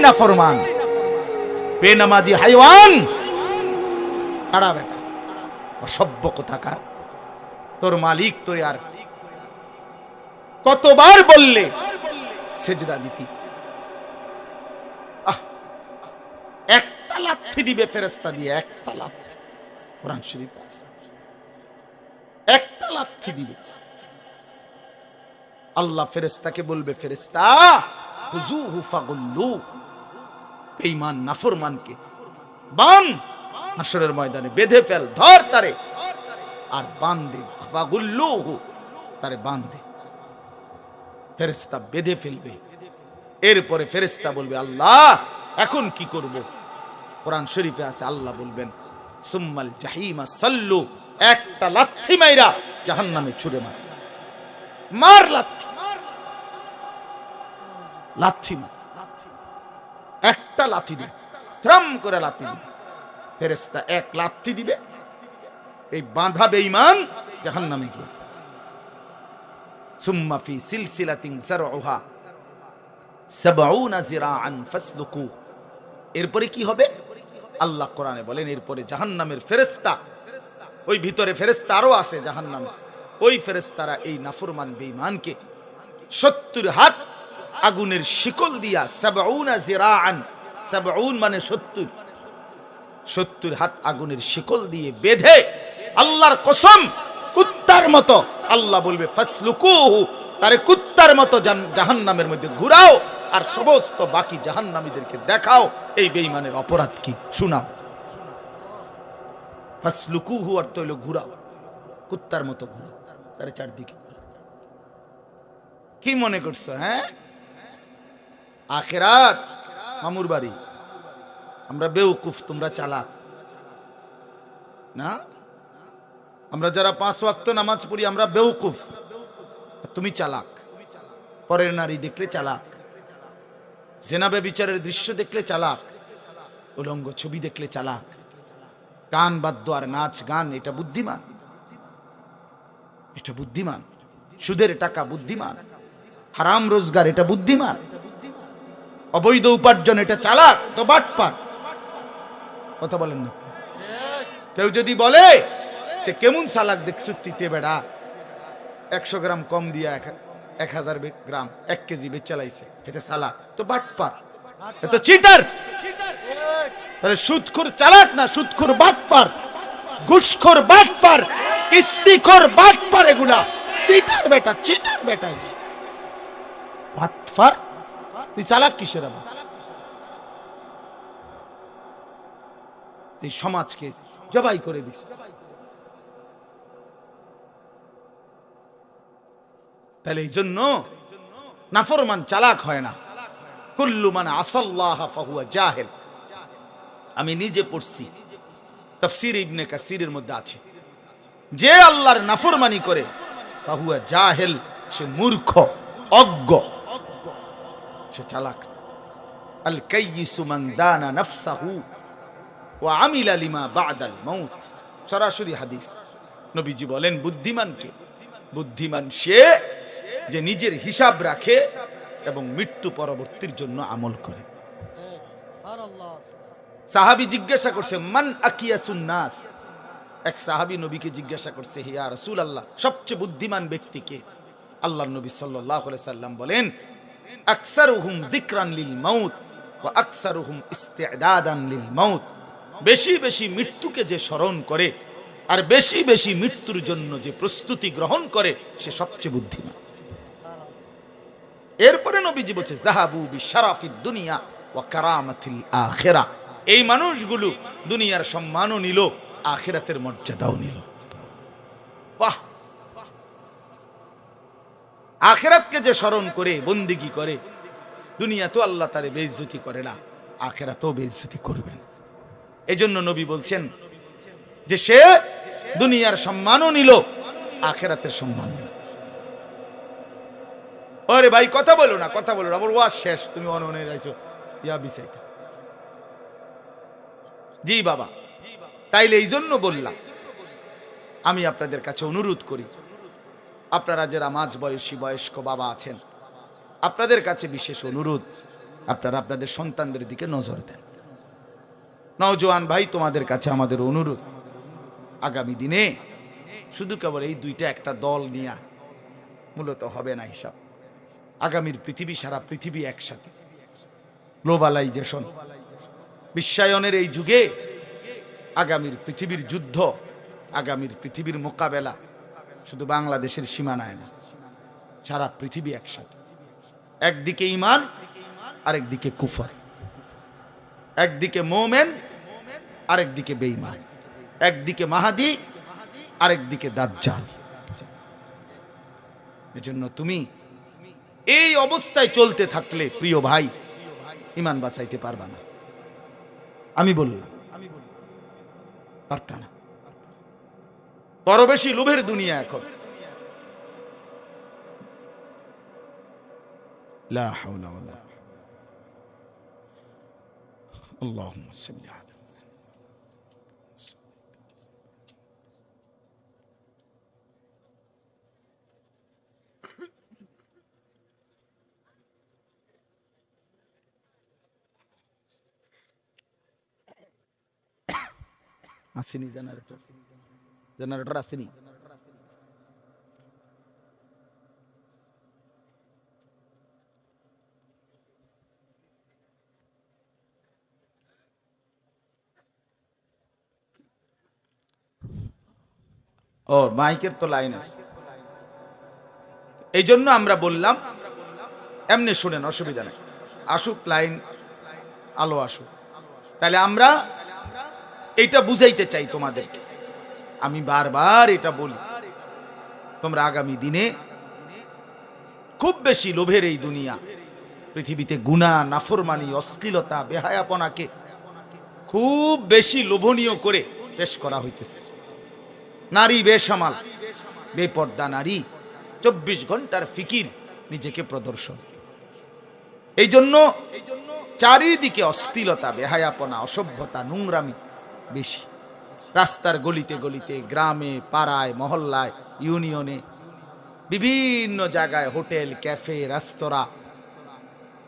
নাফরমান বেনামাজি হাইওয়ান। অসভ্য কোথাকার। তোর মালিক তোর আর কতবার বললে সেজদা দিতি। একটা লাথি দিবে ফেরেস্তা দিয়ে, একটা লাথি। কোরআন শরীফ আছে। একটা লাথি দিবে। আল্লাহ ফেরেস্তাকে বলবে ফেরেস্তা হুজুহু ফাগুল্লু। বেঈমান, নাফরমানকে। বান হাসরের ময়দানে বেঁধে ফেল, ধর তারে। আর বান্দে তারে বান্দে ফেরেস্তা বেঁধে ফেলবে। এরপরে ফেরেস্তা বলবে, আল্লাহ, এখন কি করব? কোরআন শরীফে আছে, আল্লাহ বলবেন, সুম্মাল জাহিমা সাল্লু, একটা লাথি মাইরা জাহান্নামে ছুড়ে মার। মার লাথি। লাথি মার। একটা লাথি দিবে। ত্রাম করে লাথি দিবে। ফেরেস্তা এক লাথি দিবে। এই বাঁধা বেঈমান জাহান্নামে গিয়ে। সুম্মা ফি সিলসিলাতিন যারউহা। সাবউনা জিরাআন এরপরে কি হবে? আল্লাহ কোরআনে বলেন, এরপরে জাহান্নামের ফেরেশতা, ওই ভিতরে ফেরেশতা আরও আছে জাহান্নামে। ওই ফেরেস্তারা এই নাফরমান বেঈমানকে 70 হাত আগুনের শিকল দিয়া সাবউনা জিরাআন। সাবউন মানে 70 সত্তর হাত আগুনের শিকল দিয়ে বেঁধে আল্লাহর কসম কুত্তার মতো আল্লাহ বলবে, ফাসলুকুহু তারে কুত্তার মতো জাহান্নামের মধ্যে ঘুরাও আর সমস্ত বাকি জাহান্নামীদেরকে দেখাও। এই বেঈমানের অপরাধ কি? শোনাও। ফাসলুকুহু অর্থ হইল ঘুরাও। কুত্তার মতো ঘুরাও। তারে চারদিকে। কি মনে করছ হ্যাঁ? আখেরাত মামুর বাড়ি। আমরা বেউকুফ তোমরা চালাক। না? আমরা যারা পাঁচ ওয়াক্ত নামাজ পড়ি, আমরা বেউকুফ তুমি চালাক। পরের নারী দেখলে চালাক। জেনাবে বিচারের দৃশ্য দেখলে চালাক। উলঙ্গ ছবি দেখলে চালাক। গান, বাদ্য আর নাচ, গান, এটা বুদ্ধিমান। এটা বুদ্ধিমান। সুদের টাকা বুদ্ধিমান। হারাম রোজগার, এটা বুদ্ধিমান। অবৈধ উপার্জন, এটা চালাক, তো বাটপার। কথা বলেন না। কেউ যদি বলে কেমন সালাক দেখছ তিতে বেড়া, একশো গ্রাম কম দিয়া এক- হাজার গ্রাম, এক কেজি বেচ চালাইছে, এটা সালাক তো বাটপার। এ তো চিটার। তাহলে সুদখোর চালাক না সুদখোর বাটপার? ঘুষখোর বাটপার, কিস্তিখোর বাটপার এগুলা। চিটার বেটা চিটার বেটা। বাটপার তুই চালাক কিসের আবার এই সমাজকে জবাই করে দিস। তাহলে এই জন্য নাফরমান চালাক হয় না। কুল্লু মানে আসাল্লাহ ফাহুয়া জাহেল। আমি নিজে পড়ছি। তফসির ইবনে কাসিরের মধ্যে আছে। যে আল্লাহর নাফরমানি করে, ফাহুয়া জাহেল, সে মূর্খ, অজ্ঞ। সে চালাক। আল কাইয়িসু মান দানা নাফসাহু ওয়া আমিলা লিমা বাদাল মাউত। সরাসরি হাদিস। নবীজি বলেন, বুদ্ধিমানকে, বুদ্ধিমান সে যে নিজের হিসাব রাখে এবং মৃত্যু পরবর্তীর জন্য আমল করে। সাহাবি জিজ্ঞাসা করছে, মান আকিয়াসুন নাস এক সাহাবি নবীকে জিজ্ঞাসা করছে, হিয়া রাসূল আল্লাহ সবচেয়ে বুদ্ধিমান ব্যক্তিকে আল্লাহ নবী আলাইহি সাল্লাম বলেন আকসারুহুম যিকরান লিল মাউত ওয়া আকসারুহুম বেশি বেশি মৃত্যুকে যে স্মরণ করে আর বেশি বেশি মৃত্যুর জন্য যে প্রস্তুতি গ্রহণ করে, সে সবচেয়ে বুদ্ধিমান। এরপরে নবীজি বলছে জাহাবু বি শারাফিদ দুনিয়া ওয়া কারামাতিল এই মানুষগুলো দুনিয়ার সম্মানও নিল, আখিরাতের মর্যাদাও নিল। বাহ! আখেরাতকে যে স্মরণ করে, বন্দিগি করে দুনিয়া তো আল্লাহ তারে বেইজ্জতি করে না, আখেরাতেও বেইজ্জতি করবেন। এজন্য নবী বলছেন যে সে দুনিয়ার সম্মানও নিল, আখেরাতের সম্মান আরে ভাই, কথা বলো না, কথা বলো না, আমার ওয়াজ শেষ, তুমি অননে রাইছো ইয়া বিসাইতা। জি বাবা, তাইলে এই জন্য বললাম, আমি আপনাদের কাছে অনুরোধ করি আপনারা যারা মাঝ বয়সী বয়স্ক বাবা আছেন, আপনাদের কাছে বিশেষ অনুরোধ, আপনারা আপনাদের সন্তানদের দিকে নজর দেন। নওজোয়ান ভাই, তোমাদের কাছে আমাদের অনুরোধ, আগামী দিনে শুধু কেবল এই দুইটা একটা দল নিয়ে মূলত হবে না হিসাব। আগামীর পৃথিবী সারা পৃথিবী একসাথে। গ্লোবালাইজেশন। বিশ্বায়নের এই যুগে আগামীর পৃথিবীর যুদ্ধ, আগামীর পৃথিবীর মোকাবেলা শুধু বাংলাদেশের সীমানায় না, সারা পৃথিবী একসাথে। একদিকে ইমান আরেকদিকে কুফর। একদিকে মোমেন, আরেকদিকে বেঈমান। একদিকে মাহাদি, আরেকদিকে দাজ্জাল। এজন্য তুমি এই অবস্থায় চলতে থাকলে, প্রিয় ভাই ইমান বাঁচাইতে পারবা না। আমি বললাম, পারতা না। বড় বেশি লোভের দুনিয়া এখন لا حول ولا اللهم صل على আসেনি জেনারেটর জেনারেটর আসেনি ও, মাইকের তো লাইন আছে। এই জন্য আমরা বললাম, এমনি শুনেন, অসুবিধা নেই। আসুক লাইন, আলো আসুক। তাহলে আমরা এটা বুঝাইতে চাই তোমাদেরকে। আমি বারবার এটা বলি। তোমরা আগামী দিনে খুব বেশি লোভের এই দুনিয়া, পৃথিবীতে গুণা, নাফরমানি, অশ্লীলতা, বেহায়াপনাকে খুব বেশি লোভনীয় করে পেশ করা হইতেছে। নারী বেসামাল, বেপর্দা নারী, চব্বিশ ঘণ্টার ফিকির নিজেকে প্রদর্শন। এই জন্য চারিদিকে অস্থিলতা বেহায়াপনা, অসভ্যতা, নোংরামি বেশি। রাস্তার গলিতে গলিতে, গ্রামে, পাড়ায়, মহল্লায়, ইউনিয়নে, বিভিন্ন জায়গায়, হোটেল, ক্যাফে, রেস্তোরাঁ,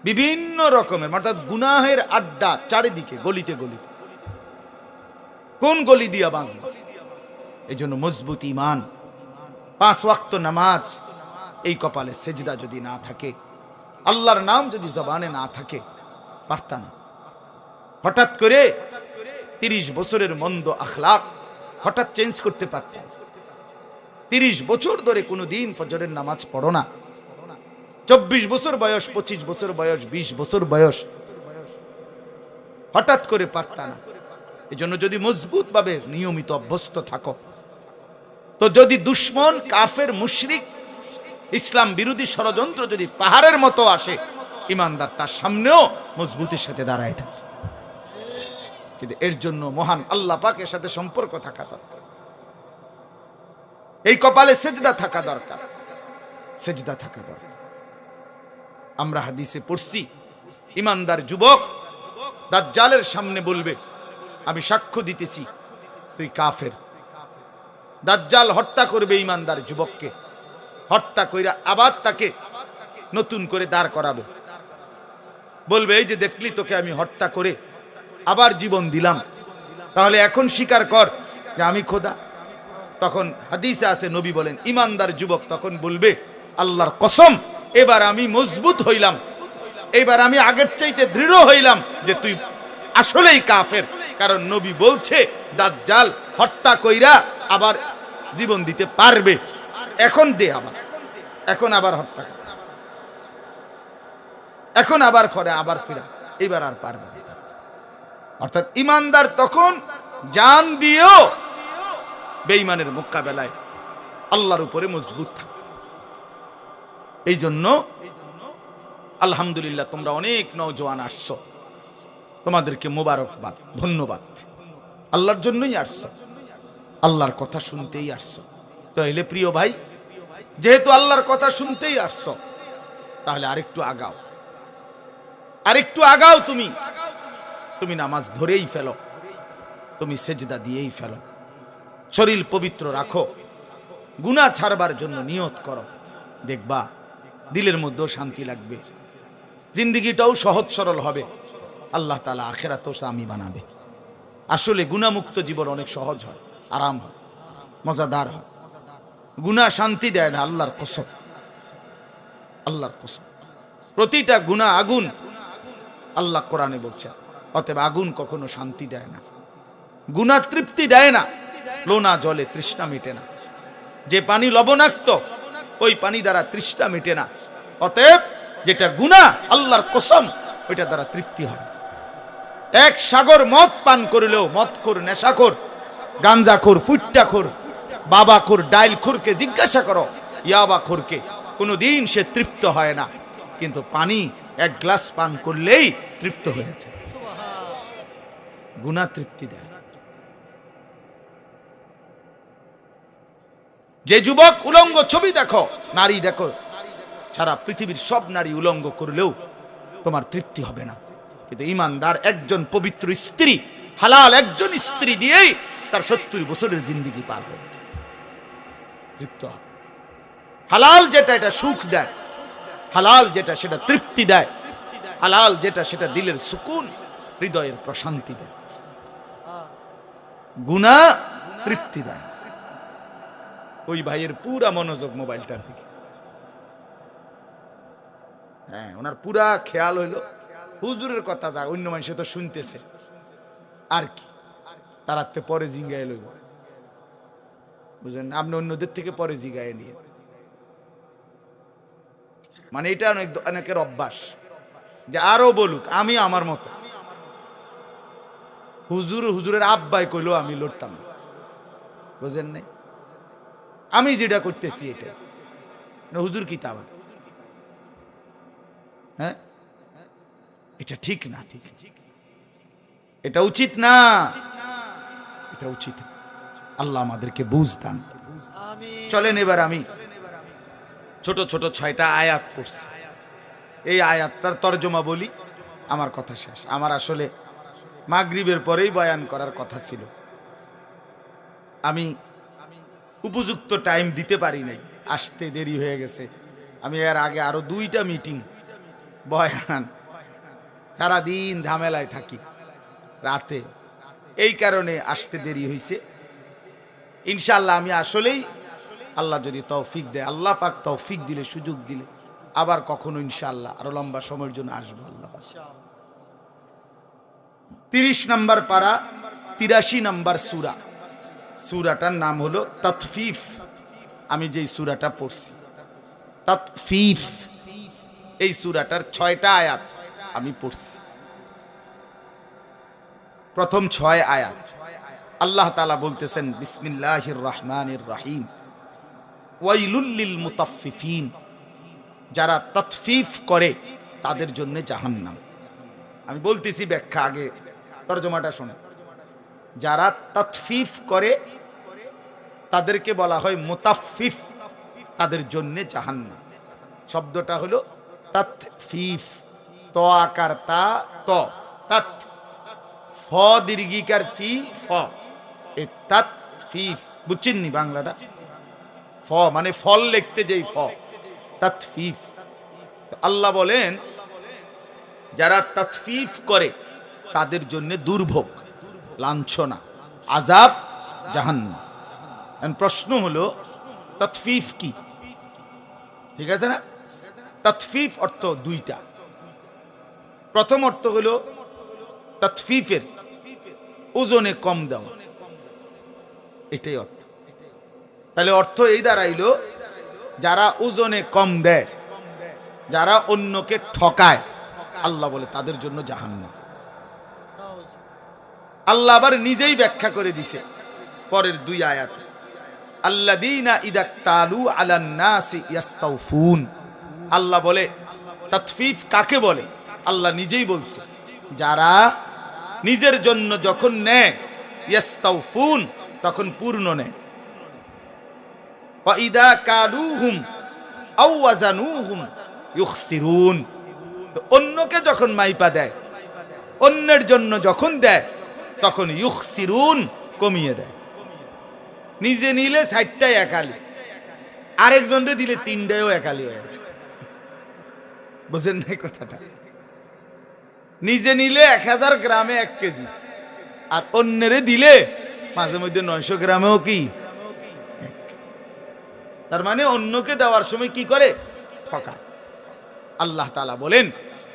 বিভিন্ন রকমের, অর্থাৎ গুনাহের আড্ডা চারিদিকে, গলিতে গলিতে। কোন গলি দিয়া বাঁচবা? এই জন্য মজবুত ইমান পাঁচ ওয়াক্ত নামাজ, এই কপালে সেজদা যদি না থাকে, আল্লাহর নাম যদি জবানে না থাকে, পারতা না। হঠাৎ করে তিরিশ বছরের মন্দ আখলাক হঠাৎ চেঞ্জ করতে পারত। তিরিশ বছর ধরে কোনো দিন ফজরের নামাজ পড়ো না। চব্বিশ বছর বয়স, পঁচিশ বছর বয়স, বিশ বছর বয়স হঠাৎ করে পারতা না। এজন্য যদি মজবুত ভাবে নিয়মিত অভ্যস্ত থাকো। তো যদি দুশ্মন, কাফের, মুশরিক, ইসলাম বিরোধী ষড়যন্ত্র যদি পাহাড়ের মতো আসে, ইমানদার তার সামনেও মজবুতির সাথে দাঁড়ায় থাকে। কিন্তু এর জন্য মহান আল্লাহ পাকের সাথে সম্পর্ক থাকা দরকার। এই কপালে সেজদা থাকা দরকার। সেজদা থাকা দরকার। আমরা হাদিসে পড়ছি, ইমানদার যুবক দাজ্জালের সামনে বলবে, আমি সাক্ষ্য দিতেছি, তুই কাফের। দাজ্জাল হত্যা করবে ইমানদার যুবককে। হত্যা কইরা আবার তাকে নতুন করে দাঁড় করাবে। বলবে, এই যে দেখলি তোকে আমি হত্যা করে আবার জীবন দিলাম। তাহলে এখন স্বীকার কর যে আমি খোদা। তখন হাদিসে আছে, নবী বলেন, ইমানদার যুবক তখন বলবে, আল্লাহর কসম, এবার আমি মজবুত হইলাম। এবার আমি আগের চাইতে দৃঢ় হইলাম যে তুই আসলেই কাফের। কারণ নবী বলছে, দাজ্জাল হত্যা কইরা আবার জীবন দিতে পারবে। এখন দে আবার। এখন আবার হত্যা এখন আবার করে, আবার ফিরা। এবার আর পারবে। অর্থাৎ ইমানদার তখন জান দিয়েও বেঈমানের মোকাবেলায় আল্লাহর উপরে মজবুত থাকে। এই জন্য আলহামদুলিল্লাহ তোমরা অনেক নওজোয়ান আসছো। তোমাদেরকে মোবারকবাদ, ধন্যবাদ। আল্লাহর জন্যই আসছো। আল্লাহর কথা শুনতেই আসছো। তাহলে প্রিয় ভাই, যেহেতু আল্লাহর কথা শুনতেই আসছো, তাহলে আরেকটু আগাও। আরেকটু আগাও তুমি। তুমি নামাজ ধরেই ফেলো। তুমি সেজদা দিয়েই ফেলো। শরীর পবিত্র রাখো। গুনাহ ছাড়বার জন্য নিয়ত করো। দেখবা, দিলের মধ্যেও শান্তি লাগবে। জিন্দিগিটাও সহজ সরল হবে। আল্লাহ তালা আখেরাতেও আমি বানাবে। আসলে গুণামুক্ত জীবন অনেক সহজ হয়, আরাম হয়, মজাদার হয়। গুণা শান্তি দেয় না আল্লাহর কসম। আল্লাহর কসম। প্রতিটা গুণা আগুন আল্লাহ কোরআনে বলছে। অতএব আগুন কখনো শান্তি দেয় না। গুণা তৃপ্তি দেয় না। লোনা জলে তৃষ্ণা মেটে না। যে পানি লবণাক্ত, ওই পানি দ্বারা তৃষ্ণা মেটে না। অতএব যেটা গুণা, আল্লাহর কসম, ওইটা দ্বারা তৃপ্তি হয় এক সাগর মদ পান করিলেও মদ খোর নেশাখোর গাঞ্জাখোর বাবাখোর ডাইল খোরকে জিজ্ঞাসা করো ইয়াবা খোরকে কোনো দিন সে তৃপ্ত হয় না। কিন্তু পানি এক গ্লাস পান করলেই তৃপ্ত হয়েছে গুণা তৃপ্তি দেয়। যে যুবক উলঙ্গ ছবি দেখো, নারী দেখো, সারা পৃথিবীর সব নারী উলঙ্গ করলেও তোমার তৃপ্তি হবে না। কিন্তু ইমানদার একজন পবিত্র স্ত্রী, হালাল একজন স্ত্রী দিয়েই তার সত্তর বছরের জিন্দিগি পার হয়েছে। তৃপ্ত হালাল যেটা, এটা সুখ দেয়। হালাল যেটা, সেটা তৃপ্তি দেয়। হালাল যেটা, সেটা দিলের সুকুন, হৃদয়ের প্রশান্তি দেয়। গুণা তৃপ্তি দেয় ওই ভাইয়ের পুরা মনোযোগ মোবাইলটার দিকে। হ্যাঁ ওনার পুরা খেয়াল হইল। হুজুরের কথা যা, অন্য মানুষে তো শুনতেছে। আর কি? তারাতে পরে জিঙ্গায় লইব। বুঝলেন? আপনি অন্যদের থেকে পরে জিগায় নিয়ে মানে এটা অনেক অনেকের অভ্যাস। যে আরও বলুক আমি আমার মতো। হুজুর হুজুরের আব্বাই কইলো আমি লড়তাম। বুঝেন নাই? আমি যেটা করতেছি এটা। হুজুর কি তা হ্যাঁ? এটা ঠিক না। ঠিক এটা উচিত না। এটা উচিত না। আল্লাহ আমাদেরকে বুঝ দান চলেন এবার আমি ছোট ছোট ছয়টা আয়াত পড়ছি। এই আয়াতটার তর্জমা বলি আমার কথা শেষ। আমার আসলে মাগরিবের পরেই বয়ান করার কথা ছিল। আমি উপযুক্ত টাইম দিতে পারি নাই। আসতে দেরি হয়ে গেছে। আমি এর আগে আরও দুইটা মিটিং বয়ান সারাদিন ঝামেলায় থাকি। রাতে। এই কারণে আসতে দেরি হয়েছে ইনশাল্লাহ আমি আসলেই আল্লাহ যদি তৌফিক দেয়, আল্লাহ পাক তৌফিক দিলে, সুযোগ দিলে, আবার কখনো ইনশাল্লাহ আরও লম্বা সময়ের জন্য আসব আল্লাহ তিরিশ নম্বর পারা, তিরাশি নাম্বার সুরা। সুরাটার নাম হলো তৎফিফ আমি যেই সুরাটা পড়ছি। তৎফিফ এই সুরাটার ছয়টা আয়াত আমি পড়ছি। প্রথম ছয় আয়াত। আল্লাহ তালা বলতেছেন, বিসমিল্লাহির রহমানির রহিম। ওয়াইলুল্লিল মুতাফফিফিন। যারা তৎফিফ করে, তাদের জন্য জাহান্নাম। আমি বলতেছি ব্যাখ্যা আগে। তর্জমাটা শুনে যারা তৎফিফ করে, তাদেরকে বলা হয় মুতাফফিফ। তাদের জন্য জাহান্নাম। শব্দটা হলো তৎফিফ ত আকার তা, ত। ফ দীর্ঘিকার ফি, ফ। এ তৎ ফিফ বুঝছেন নি বাংলাটা? ফ মানে ফল লিখতে যেই ফ। তৎফিফ আল্লাহ বলেন, যারা তৎফিফ করে তাদের জন্য দুর্ভোগ, লাঞ্ছনা আজাব জাহান্নাম। এখন প্রশ্ন হলো তৎফিফ কি? ঠিক আছে না? তৎফিফ অর্থ দুইটা। প্রথম অর্থ হলো তৎফিফের ওজনে কম দেওয়া। এটাই অর্থ। তাহলে অর্থ এই দাঁড়াইলো, যারা ওজনে কম দেয়, যারা অন্যকে ঠকায়, আল্লাহ বলে তাদের জন্য জাহান্নাম। আল্লাহ আবার নিজেই ব্যাখ্যা করে দিছে পরের দুই আয়াত। আল্লাদিনা ইদাক্তালু আলান নাসি ইয়াস্তাউফুন। আল্লাহ বলে তৎফিফ কাকে বলে? আল্লাহ নিজেই বলছে, যারা নিজের জন্য যখন নেয়, ইয়াস্তাউফুন, তখন পূর্ণ নেয়। অন্যকে যখন মাইপা দেয়, অন্যের জন্য যখন দেয় তখন ইউক সিরুন কমিয়ে দেয়। নিজে নিলে ষাটটাই একালি। আরেকজনরে দিলে তিনটায়ও একালি হয়ে যায়। বুঝেন নাই কথাটা? নিজে নিলে এক হাজার গ্রামে এক কেজি। আর অন্যেরে দিলে মাঝে মধ্যে নয়শো গ্রামেও কি। তার মানে অন্যকে দেওয়ার সময় কি করে? ঠকায়। আল্লাহ তালা বলেন,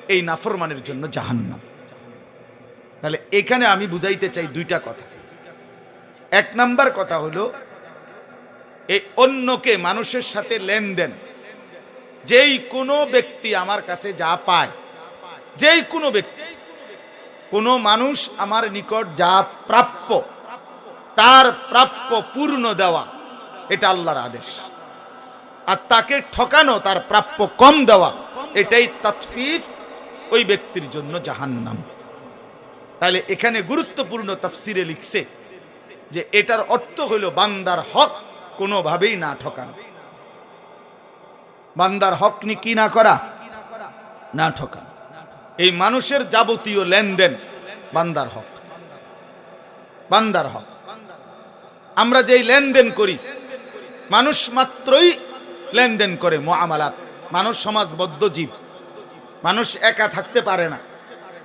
এই নাফরমানের জন্য জাহান্নাম। তাহলে এখানে আমি বুঝাইতে চাই দুইটা কথা। এক নাম্বার কথা হলো এই অন্যকে মানুষের সাথে লেনদেন। যেই কোনো ব্যক্তি আমার কাছে যা পায়, যেই কোনো ব্যক্তি, কোনো মানুষ আমার নিকট যা প্রাপ্য, তার প্রাপ্য পূর্ণ দেওয়া, এটা আল্লাহর আদেশ। আর তাকে ঠকানো, তার প্রাপ্য কম দেওয়া, এটাই তৎফিফ ওই ব্যক্তির জন্য জাহান্নাম। তাহলে এখানে গুরুত্বপূর্ণ তাফসিরে লিখছে যে এটার অর্থ হইল বান্দার হক কোনোভাবেই না ঠকানো। বান্দার হক নি কি না করা? না ঠকানো। এই মানুষের যাবতীয় লেনদেন বান্দার হক। বান্দার হক। আমরা যেই লেনদেন করি, মানুষ মাত্রই লেনদেন করে মোয়ামালাত মানুষ সমাজবদ্ধ জীব। মানুষ একা থাকতে পারে না।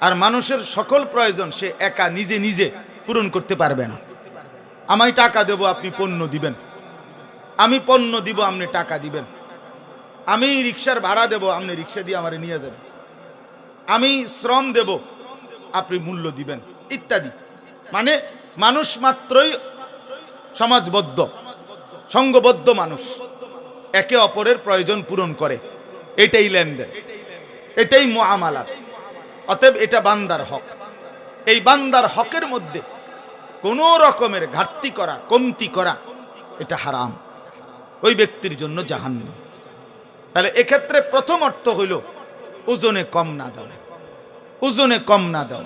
আর মানুষের সকল প্রয়োজন সে একা নিজে নিজে পূরণ করতে পারবে না। আমায় টাকা দেব, আপনি পণ্য দিবেন। আমি পণ্য দিব, আপনি টাকা দিবেন। আমি রিক্সার ভাড়া দেব, আপনি রিক্সা দিয়ে আমারে নিয়ে যাবেন। আমি শ্রম দেব, আপনি মূল্য দিবেন, ইত্যাদি। মানে মানুষ মাত্রই সমাজবদ্ধ, সঙ্গবদ্ধ মানুষ। একে অপরের প্রয়োজন পূরণ করে। এটাই লেনদেন, এটাই মোয়ামালাত অতএব এটা বান্দার হক। এই বান্দার হকের মধ্যে কোনো রকমের ঘাটতি করা, কমতি করা, এটা হারাম। ওই ব্যক্তির জন্য জাহান্ন তাহলে এক্ষেত্রে প্রথম অর্থ হইল, ওজনে কম না দেওয়া ওজনে কম না দেওয়া